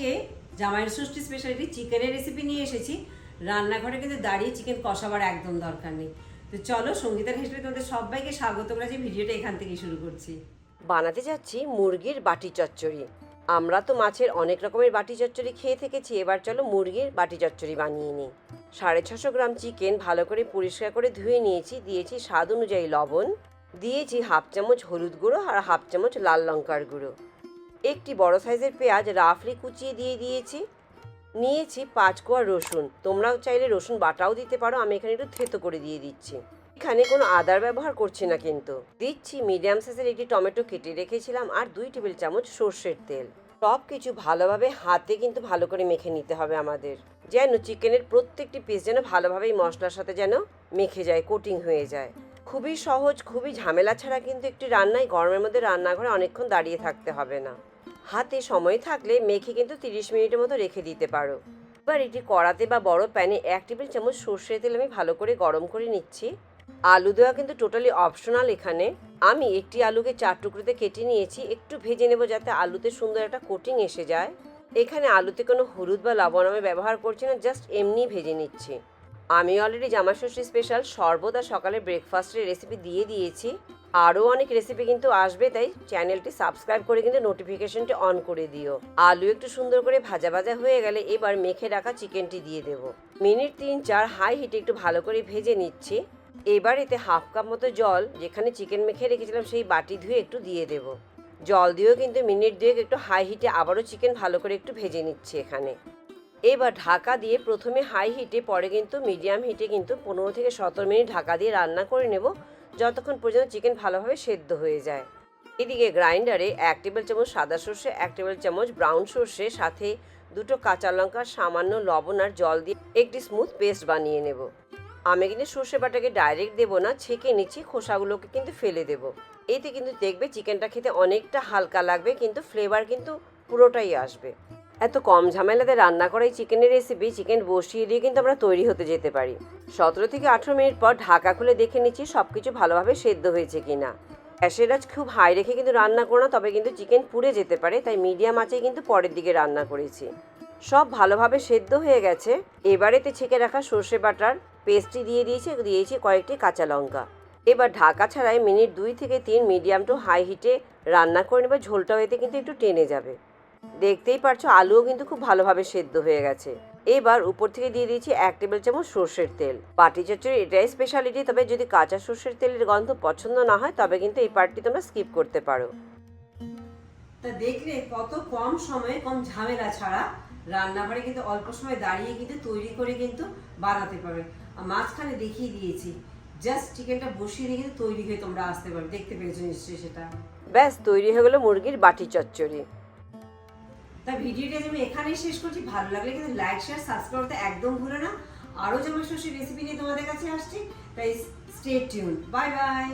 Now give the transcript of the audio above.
আজকে জামাইয়ের ষষ্ঠী স্পেশালিটি চিকেনের রেসিপি নিয়ে এসেছি। রান্নাঘরে কিন্তু দাঁড়িয়ে চিকেন কষাবার একদম দরকার নেই। তো চলো সঙ্গীতার হিসেবে তোমাদের সবাইকে স্বাগত করেছি ভিডিওটা এখান থেকে শুরু করছি। বানাতে যাচ্ছি মুরগির বাটি চচ্চড়ি। আমরা তো মাছের অনেক রকমের বাটি চচ্চড়ি খেয়ে থেকেছি, এবার চলো মুরগির বাটি চচ্চড়ি বানিয়ে নিই। সাড়ে ছশো গ্রাম চিকেন ভালো করে পরিষ্কার করে ধুয়ে নিয়েছি, দিয়েছি স্বাদ অনুযায়ী লবণ, দিয়েছি হাফ চামচ হলুদ গুঁড়ো আর হাফ চামচ লাল লঙ্কার গুঁড়ো। একটি বড় সাইজের পেঁয়াজ রাফলি কুচিয়ে দিয়ে দিয়েছি। নিয়েছি পাঁচ কোয়া রসুন। তোমরাও চাইলে রসুন বাটাও দিতে পারো। আমি এখানে একটু থেতো করে দিয়ে দিচ্ছি। এখানে কোনো আদার ব্যবহার করছি না কিন্তু। দিচ্ছি মিডিয়াম সাইজের একটি টমেটো কেটে রেখেছিলাম আর দুই টেবিল চামচ সর্ষের তেল। সব কিছু ভালোভাবে হাতে কিন্তু ভালো করে মেখে নিতে হবে আমাদের। যেন চিকেনের প্রত্যেকটি পিস যেন ভালোভাবেই মশলার সাথে যেন মেখে যায় কোটিং হয়ে যায়। খুবই সহজ, খুবই ঝামেলা ছাড়া কিন্তু একটি রান্নায় গরমের মধ্যে রান্নাঘরে অনেকক্ষণ দাঁড়িয়ে থাকতে হবে না। হাতে সময় থাকলে মেখে কিন্তু তিরিশ মিনিটের মতো রেখে দিতে পারো। এবার এটি কড়াতে বা বড় প্যানে এক টেবিল চামচ সর্ষের তেল আমি ভালো করে গরম করে নিচ্ছি। আলু দেওয়া কিন্তু টোটালি অপশনাল এখানে। আমি একটি আলুকে চার টুকরোতে কেটে নিয়েছি, একটু ভেজে নেব যাতে আলুতে সুন্দর একটা কোটিং এসে যায়। এখানে আলুতে কোনো হলুদ বা লবণ আমি ব্যবহার করছি না, জাস্ট এমনি ভেজে নিচ্ছি। আমি অলরেডি জামাষষ্ঠী স্পেশাল আর সকালে ব্রেকফাস্টের রেসিপি দিয়ে দিয়েছি। আরও অনেক রেসিপি কিন্তু আসবে, তাই চ্যানেলটি সাবস্ক্রাইব করে কিন্তু নোটিফিকেশনটি অন করে দিও। আলু একটু সুন্দর করে ভাজা ভাজা হয়ে গেলে এবার মেখে রাখা চিকেনটি দিয়ে দেব। মিনিট তিন চার হাই হিটে একটু ভালো করে ভেজে নিচ্ছি। এবার এতে হাফ কাপ মতো জল, যেখানে চিকেন মেখে রেখেছিলাম সেই বাটি ধুয়ে একটু দিয়ে দেব। জল দিয়েও কিন্তু মিনিট দুয়েক একটু হাই হিটে আবারও চিকেন ভালো করে একটু ভেজে নিচ্ছি এখানে। এবার ঢাকা দিয়ে প্রথমে হাই হিটে পরে কিন্তু মিডিয়াম হিটে কিন্তু পনেরো থেকে সতেরো মিনিট ঢাকা দিয়ে রান্না করে নেব। যতক্ষণ পর্যন্ত চিকেন ভালোভাবে সেদ্ধ হয়ে যায়। এদিকে গ্রাইন্ডারে এক টেবিল চামচ সাদা সর্ষে, এক টেবিল চামচ ব্রাউন সর্ষে, সাথে দুটো কাঁচা লঙ্কা, সামান্য লবণ আর জল দিয়ে একটি স্মুথ পেস্ট বানিয়ে নেব। আমি কিন্তু সর্ষে বাটাকে ডাইরেক্ট দেবো না, ছেঁকে নিচ্ছি, খোসাগুলোকে কিন্তু ফেলে দেব। এতে কিন্তু দেখবে চিকেনটা খেতে অনেকটা হালকা লাগবে, কিন্তু ফ্লেভার কিন্তু পুরোটাই আসবে। এত কম ঝামেলাতে রান্না করা এই চিকেনের রেসিপি চিকেন বসিয়ে দিয়ে কিন্তু আমরা তৈরি হতে যেতে পারি। সতেরো থেকে আঠেরো মিনিট পর ঢাকা খুলে দেখে নিচ্ছি সব কিছু ভালোভাবে সেদ্ধ হয়েছে কিনা। গ্যাসের আজ খুব হাই রেখে কিন্তু রান্না করো না, তবে কিন্তু চিকেন পুড়ে যেতে পারে, তাই মিডিয়াম আঁচে কিন্তু পরের দিকে রান্না করেছি। সব ভালোভাবে সেদ্ধ হয়ে গেছে। এবারেতে ছেঁকে রাখা সর্ষে বাটার পেস্টটি দিয়ে দিয়েছি দিয়েছি কয়েকটি কাঁচা লঙ্কা। এবার ঢাকা ছাড়াই মিনিট দুই থেকে তিন মিডিয়াম টু হাই হিটে রান্না করে নেবে ঝোলটা এতে কিন্তু একটু টেনে যাবে। দেখতেই পারছ আলুও কিন্তু খুব ভালোভাবে সেদ্ধ হয়ে গেছে। এবার উপর থেকে দিয়ে দিয়েছি এক টেবিল চামচ সর্ষের তেল। পাটি চচ্চড়ি এটাই স্পেশালিটি তবে যদি কাঁচা সর্ষের তেলের গন্ধ পছন্দ না হয় তবে কিন্তু এই পার্টটি তোমরা স্কিপ করতে পারো। তা দেখলে কত কম সময়ে কম ঝামেলা ছাড়া রান্নাঘরে কিন্তু অল্প সময় দাঁড়িয়ে কিন্তু তৈরি করে কিন্তু বানাতে পারবে। আর মাঝখানে দেখিয়ে দিয়েছি জাস্ট চিকেনটা বসিয়ে দিয়ে কিন্তু তৈরি হয়ে তোমরা আসতে পারবে। দেখতে পেয়েছ নিশ্চয়ই সেটা। ব্যাস তৈরি হয়ে গেলো মুরগির বাটি চচ্চড়ি। তা ভিডিওটা আমি এখানেই শেষ করছি, ভালো লাগলে কিন্তু লাইক শেয়ার সাবস্ক্রাইব করতে একদম ভুলো না। আরও যেমন শস্যের রেসিপি নিয়ে তোমাদের কাছে আসছি, তাই স্টে টিউন বাই বাই